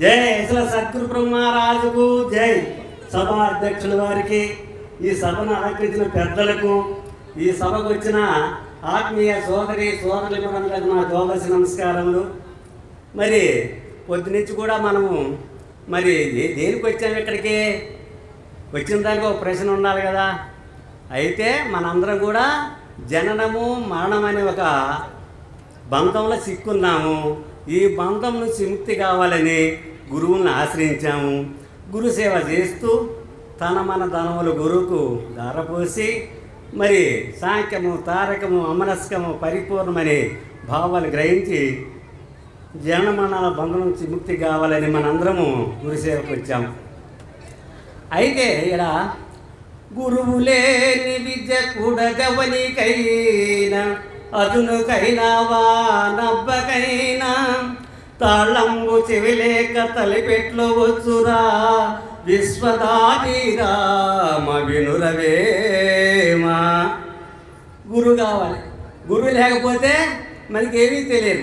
జై ఇసల సద్గురు బ్రహ్మరాజుకు జై సభ అధ్యక్షుల వారికి ఈ సభను అలంకరించిన పెద్దలకు ఈ సభకు వచ్చిన ఆత్మీయ సోదరి సోదరులకు నా ద్వాదశ నమస్కారములు. మరి పొద్దునుంచి కూడా మనము మరి దేనికి వచ్చాము ఇక్కడికి? వచ్చిన దానికి ఒక ప్రశ్న ఉండాలి కదా. అయితే మనందరం కూడా జననము మరణం అనే ఒక బంధంలో చిక్కున్నాము ఈ బంధం నుంచి ముక్తి కావాలని గురువుని ఆశ్రయించాము. గురు సేవ చేస్తూ తన మన ధనములు గురువుకు ధారపోసి మరి సాంఖ్యము తారకము అమనస్కము పరిపూర్ణమనే భావాలు గ్రహించి జనమరణాల బంధం నుంచి ముక్తి కావాలని మనందరము గురు సేవకు వచ్చాము. అయితే ఇక్కడ గురువు లేని విద్య కూడగవనికైనా అదునుకైనా వానబ్బకైనా తాళంబు చెవిలేక తలిపెట్లు వచ్చురా విశ్వదాభిరామ వినురవేమా గురు కావాలి. గురువు లేకపోతే మనకేమీ తెలియదు.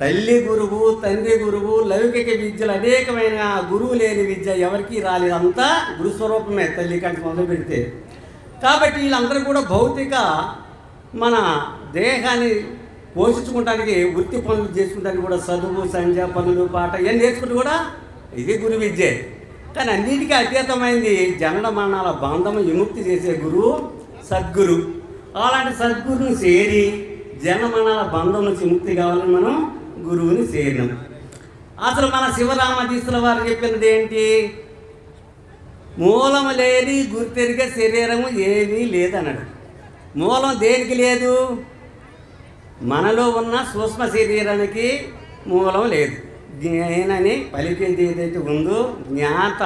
తల్లి గురువు తండ్రి గురువు లౌకిక విద్యలు అనేకమైన గురువు లేని విద్య ఎవరికీ రాలేదు. అంతా గురుస్వరూపమే తల్లి కంటే మొదలు పెడితే. కాబట్టి వీళ్ళందరూ కూడా భౌతిక మన దేహాన్ని పోషించుకోవడానికి వృత్తి పనులు చేసుకుంటానికి కూడా చదువు సంధ్య పనులు పాట ఇవన్నీ నేర్చుకుంటూ కూడా ఇదే గురు విద్యే. కానీ అన్నిటికీ అతీతమైంది జనన మరణాల బంధము విముక్తి చేసే గురువు సద్గురు. అలాంటి సద్గురుని చేరి జనమనాల బంధం నుంచి ముక్తి కావాలని మనం గురువుని చేరినాం. అసలు మన శివరామతీశ్వర వారు చెప్పినది ఏంటి? మూలము లేని గుర్తెరిగే శరీరము ఏమీ లేదన్నాడు. మూలం దేనికి లేదు? మనలో ఉన్న సూక్ష్మ శరీరానికి మూలం లేదు. జ్ఞానని పలికింది ఏదైతే ఉందో జ్ఞాత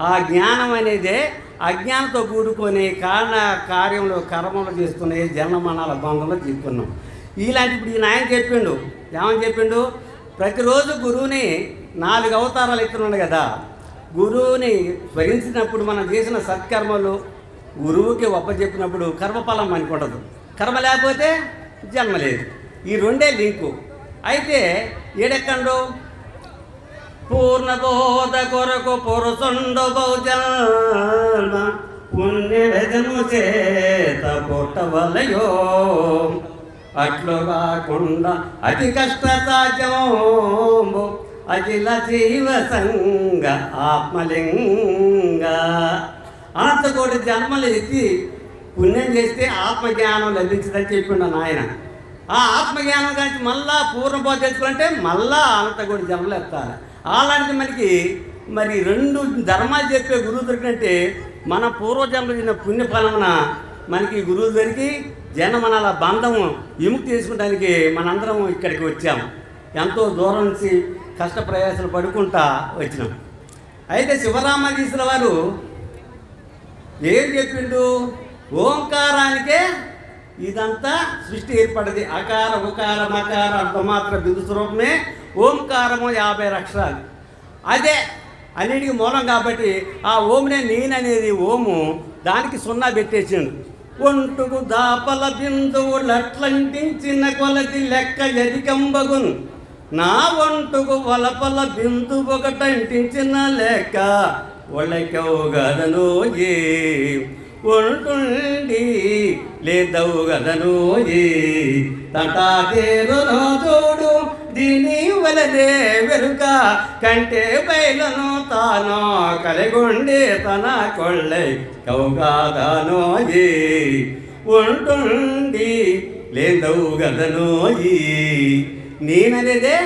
ఆ జ్ఞానం అనేదే అజ్ఞానంతో కూడుకొని కారణ కార్యంలో కర్మలు చేస్తున్న జన్మనాల బంధంలో తీసుకున్నాం ఇలాంటి ఇప్పుడు ఈయన ఆయన చెప్పిండు ఏమని చెప్పిండు ప్రతిరోజు గురువుని నాలుగు అవతారాలు ఎత్తున్నాడు కదా. గురువుని స్మరించినప్పుడు మనం చేసిన సత్కర్మలు గురువుకి ఒప్పచెప్పినప్పుడు కర్మఫలం మనకు కర్మ లేకపోతే జన్మ లేదు. ఈ రెండే లింకు. అయితే ఏడెక్కండు? పూర్ణబోధ కొరకు పురుషుండు బౌజన్మ పుణ్యవెదము చేత పుట్టవలయో. అట్లు కాకుండా అతి కష్ట సాధ్యము అఖిల జీవ సంగ ఆత్మలింగ. అనంతకోటి జన్మలు ఎత్తి పుణ్యం చేస్తే ఆత్మజ్ఞానం లభించదని చెప్పిండు నాయన. ఆ ఆత్మజ్ఞానం కానీ మళ్ళా పూర్ణబోధ తెచ్చుకుంటే మళ్ళా అనంతకోటి జన్మలు ఎత్తాలి. అలాంటిది మనకి మరి రెండు ధర్మాలు చెప్పే గురువు దొరికినట్టే మన పూర్వజన్మలు చేసిన పుణ్యఫలమున మనకి గురువు దొరికి జనమనాల బంధము విముక్తి చేసుకుంటానికి మనందరం ఇక్కడికి వచ్చాము ఎంతో దూరం నుంచి కష్ట ప్రయాసాలు పడుకుంటా వచ్చినాం. అయితే శివరామకృష్ణ వారు ఏం చెప్పిండు? ఓంకారానికే ఇదంతా సృష్టి ఏర్పడింది. అకార ఉకార మకార అర్థమాత్ర బిందు స్వరూపమే. ఓంకారము యాభై లక్షలు అదే అన్నిటికీ మూలం కాబట్టి ఆ ఓమునే నేననేది ఓము దానికి సున్నా పెట్టేసిండు. ఒంటుకు దాపల బిందువులట్లంటించిన కొలది లెక్క ఎదికంబగును నా ఒంటుకు వలపల బిందు ఒకటంటించిన లెక్క ఒళ్ళకెవు గదను ఏ ఒంటుండి లేదవు గదను ఏ చూడు దీని వలదే వెనుక కంటే బయలను తానో కలిగొండి తన కొళ్ళై కౌగాదనో ఉంటుండి లేదవు గదను ఈ నేననేదే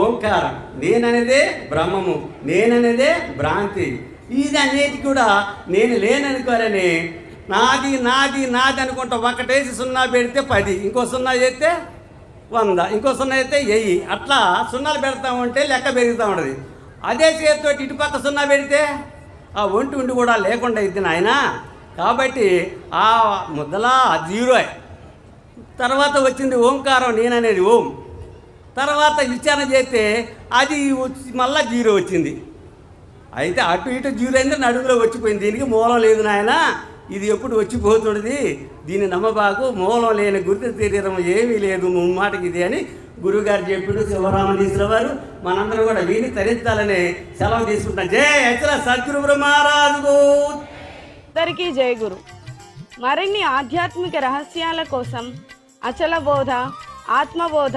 ఓంకారం. నేననేదే బ్రహ్మము నేననేదే భ్రాంతి. ఇది అనేది కూడా నేను లేననుకోరని. నాది నాది నాది అనుకుంటా ఒకటేసి సున్నా పెడితే పది ఇంకో సున్నా చేస్తే వంద ఇంకో సున్నా అయితే వెయ్యి అట్లా సున్నాలు పెడతా ఉంటే లెక్క పెరుగుతూ ఉంటుంది. అదే చేతితో ఇటుపక్క సున్నా పెడితే ఆ ఒంటి ఉండి కూడా లేకుండా ఇది నాయన. కాబట్టి ఆ ముద్దలా జీరో తర్వాత వచ్చింది ఓంకారం నేననేది ఓం. తర్వాత విచారణ చేస్తే అది వచ్చి మళ్ళా జీరో వచ్చింది. అయితే అటు ఇటు జీరో అయింది నడుములో వచ్చిపోయింది. దీనికి మూలం లేదు నాయన. ఇది ఎప్పుడు వచ్చిపోతున్నది? దీని నమ్మబాకు మూలం లేని గుర్తు శరీరం ఏమీ లేదు మాటకి ఇది అని గురువుగారు చెప్పిడు చెప్పిండు శివరామదీశ్వర వారు. మనందరం కూడా విని తరించాలని సెలవు తీసుకుంటాం. జయ అచల సద్గురు బ్రహ్మరాజుకు అందరికీ జయ గురు. మరిన్ని ఆధ్యాత్మిక రహస్యాల కోసం అచల బోధ ఆత్మబోధ